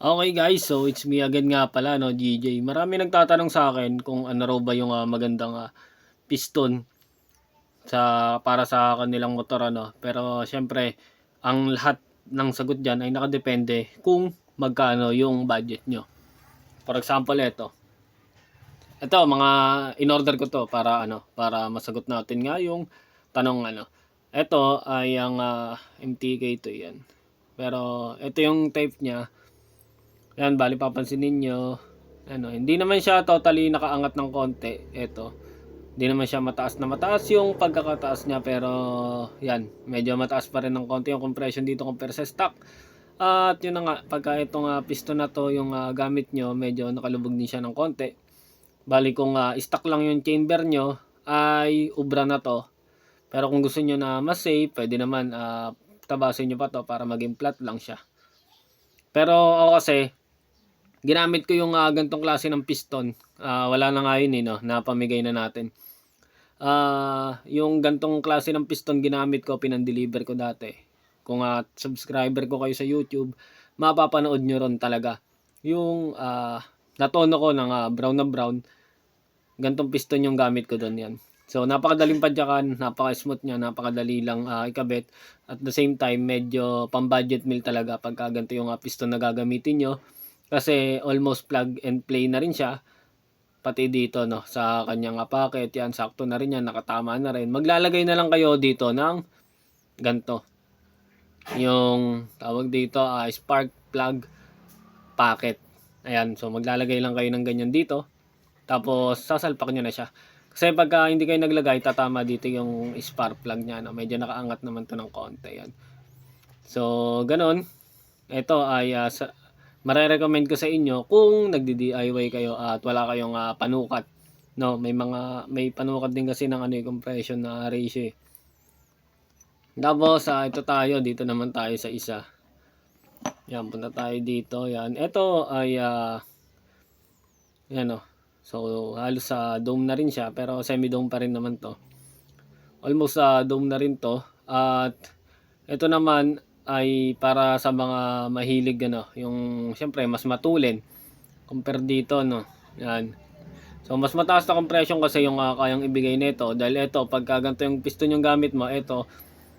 Okay guys, so it's me again nga pala, no, GJ. Marami nagtatanong sa akin kung ano raw ba yung ah, magandang ah, piston sa para sa kanilang motor ano. Pero syempre, ang lahat ng sagot diyan ay nakadepende kung magkano yung budget nyo. For example, ito. Ito, mga in-order ko to para ano, para masagot natin nga yung tanong ano. Ito ay ang ah, MTK to yan. Pero ito yung type niya. Yan, bali papansin ninyo, ano, hindi naman siya totally nakaangat ng konti. Ito. Hindi naman siya mataas na mataas yung pagkakataas niya pero yan, medyo mataas pa rin ng konti yung compression dito compare sa stock. At yun na nga, pagka itong ah, piston na to yung ah, gamit nyo, medyo nakalubog din siya ng konti. Bali kung ah, stock lang yung chamber nyo, ay ubra na to. Pero kung gusto nyo na mas safe, pwede naman ah, tabasin nyo pa to para maging flat lang siya. Pero ako kasi, ginamit ko yung ah, gantong klase ng piston. Ah, wala na nga yun eh, no? napamigay na natin. Ah, yung gantong klase ng piston ginamit ko, pinandeliver ko dati. Kung ah, subscriber ko kayo sa YouTube, mapapanood nyo ron talaga. Yung ah, natono ko ng ah, brown na brown, gantong piston yung gamit ko doon yan. So, napakadaling padyakan, napaka-smooth niya, napakadali lang ah, ikabit. At the same time, medyo pang-budget meal talaga pagka ganito yung ah, piston na gagamitin nyo. Kasi almost plug and play na rin siya. Pati dito, no, sa kanyang pocket, yan, sakto na rin yan, nakatama na rin. Maglalagay na lang kayo dito ng ganito. Yung tawag dito, ah, spark plug pocket. Ayan, so maglalagay lang kayo ng ganyan dito. Tapos, sasalpak nyo na siya. Kasi pagka hindi kayo naglagay, tatama dito yung spark plug niya. No? Medyo nakaangat naman to ng konti. Yan. So, ganun. Ito ay uh, sa, marerecommend ko sa inyo kung nagdi-DIY kayo at wala kayong ah, panukat. No, may mga may panukat din kasi ng ano yung compression na ratio. eh. Tapos ah, ito tayo, dito naman tayo sa isa. Yan, punta tayo dito. Yan. Ito ay ah, yan oh. So, halos sa dome na rin siya, pero semi-dome pa rin naman to. Almost sa dome na rin to. At ito naman ay para sa mga mahilig ano, yung siyempre mas matulin compare dito no. Yan. So mas mataas na compression kasi yung ah, kayang ibigay nito dahil ito pagka ganito yung piston yung gamit mo, ito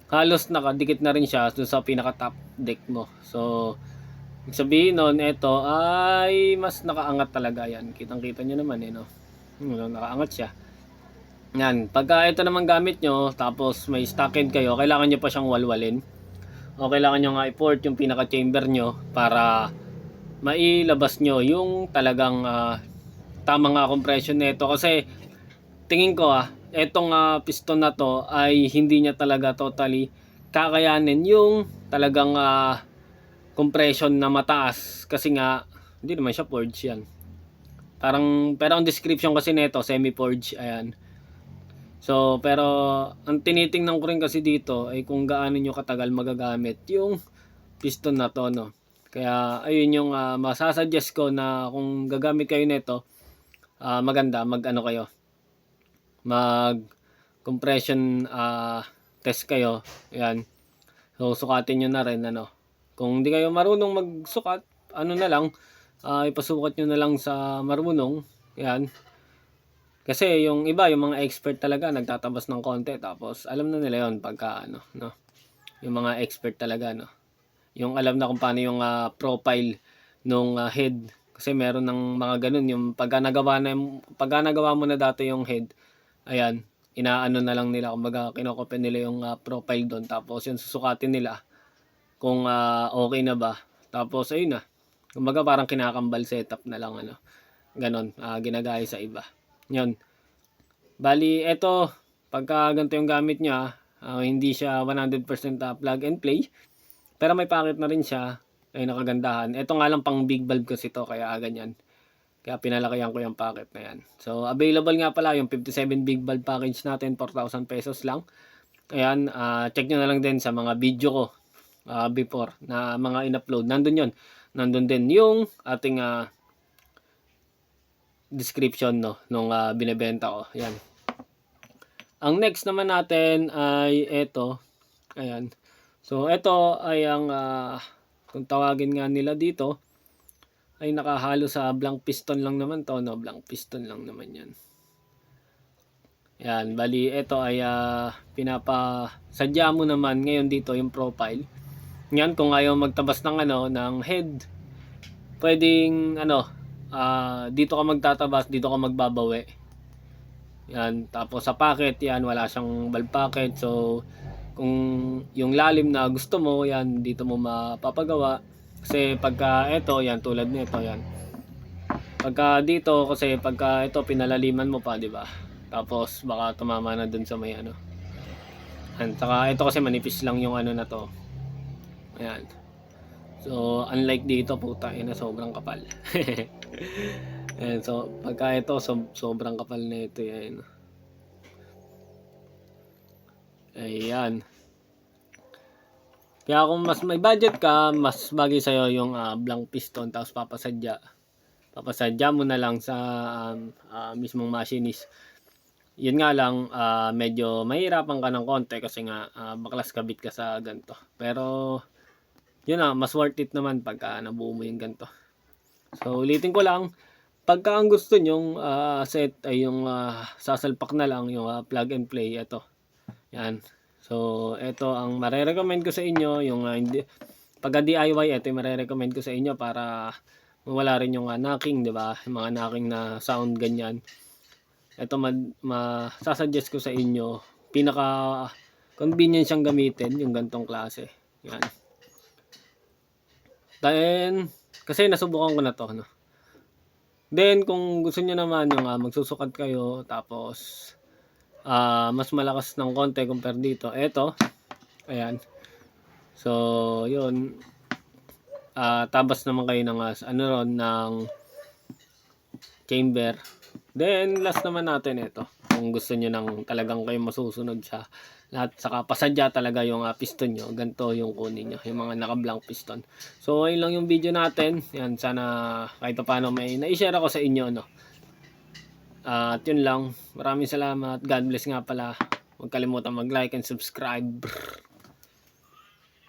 halos nakadikit na rin siya sa pinaka top deck mo. So sabihin nun, ito ay mas nakaangat talaga yan. Kitang-kita nyo naman eh, no? Hmm, nakaangat siya. Yan. Pagka ito naman gamit nyo, tapos may stockend kayo, kailangan nyo pa siyang walwalin. O kailangan nyo nga i-port yung pinaka-chamber nyo para mailabas nyo yung talagang ah, tamang nga compression nito. Kasi tingin ko ah, etong ah, piston na to ay hindi niya talaga totally kakayanin yung talagang ah, compression na mataas kasi nga hindi naman siya forge yan. Parang pero ang description kasi nito semi-forge ayan. So pero ang tinitingnan ko rin kasi dito ay kung gaano nyo katagal magagamit yung piston na to no. Kaya ayun yung uh, masasuggest ko na kung gagamit kayo nito ah, maganda mag ano kayo mag compression ah, test kayo. Ayan. So sukatin nyo na rin ano kung hindi kayo marunong magsukat, ano na lang, uh, ipasukat nyo na lang sa marunong. Yan. Kasi yung iba, yung mga expert talaga, nagtatabas ng konti. Tapos, alam na nila yon pagka, ano, no? Yung mga expert talaga, no? Yung alam na kung paano yung uh, profile nung uh, head. Kasi meron ng mga ganun. Yung pagka nagawa, na, pagka nagawa mo na dati yung head, ayan, inaano na lang nila. Kumbaga, kinokopya nila yung uh, profile doon. Tapos, yung susukatin nila kung uh, okay na ba. Tapos ayun na. Kumbaga parang kinakambal setup na lang ano. Ganon, uh, ginagaya sa iba. Yun. Bali, eto, pagka ganito yung gamit niya, uh, hindi siya 100% uh, plug and play. Pero may packet na rin siya. Ay nakagandahan. Ito nga lang pang big bulb kasi to kaya ganyan. Kaya pinalakayan ko yung packet na yan. So, available nga pala yung 57 big bulb package natin, 4,000 pesos lang. Ayan, uh, check nyo na lang din sa mga video ko uh, before na mga in-upload. Nandun yon Nandun din yung ating uh, description no nung uh, binebenta ko. Yan. Ang next naman natin ay ito. Ayan. So ito ay ang uh, kung tawagin nga nila dito ay nakahalo sa blank piston lang naman to, no? Blank piston lang naman yan. Yan, bali, ito ay ah, pinapasadya mo naman ngayon dito yung profile. Yan, kung ayaw magtabas ng ano, ng head, pwedeng ano, ah, dito ka magtatabas, dito ka magbabawi. Yan, tapos sa packet, yan, wala siyang valve packet. So, kung yung lalim na gusto mo, yan, dito mo mapapagawa. Kasi pagka ito, yan, tulad nito, yan. Pagka dito, kasi pagka ito, pinalaliman mo pa, di ba? Tapos, baka tumama na dun sa may ano. Yan, saka ito kasi manipis lang yung ano na to. Ayan. So, unlike dito, puta, ina, sobrang kapal. Ayan, so, pagka ito, so, sobrang kapal na ito, yan. Ayan. Kaya kung mas may budget ka, mas bagay sa'yo yung ah, blank piston, tapos papasadya. Papasadya mo na lang sa um, ah, mismong machinist. Yun nga lang, ah, medyo mahirapan ka ng konti kasi nga ah, baklas kabit ka sa ganito. Pero, yun na, mas worth it naman pagka nabuo mo yung ganito. So, ulitin ko lang, pagka ang gusto nyong ah, set ay yung ah, sasalpak na lang, yung ah, plug and play, ito. Yan. So, ito ang marerecommend ko sa inyo, yung hindi, pagka DIY, ito yung marerecommend ko sa inyo para wala rin yung ah, knocking, di ba? Yung mga knocking na sound, ganyan. Ito, ma- masasuggest ko sa inyo, pinaka convenient siyang gamitin, yung gantong klase. Yan. Then, kasi nasubukan ko na to, no? Then, kung gusto niyo naman yung ah, magsusukat kayo, tapos ah mas malakas ng konti compare dito. Eto, ayan. So, yun. Ah tabas naman kayo ng ah, ano ron, ng chamber. Then, last naman natin ito. Kung gusto niyo nang talagang kayo masusunod sa lahat, saka pasadya talaga yung ah, piston nyo. Ganito yung kunin nyo, yung mga naka-blank piston. So, ayun lang yung video natin. Yan, sana kahit pa paano may na-share ako sa inyo, no. Ah, at yun lang. Maraming salamat. God bless nga pala. Huwag kalimutan mag-like and subscribe.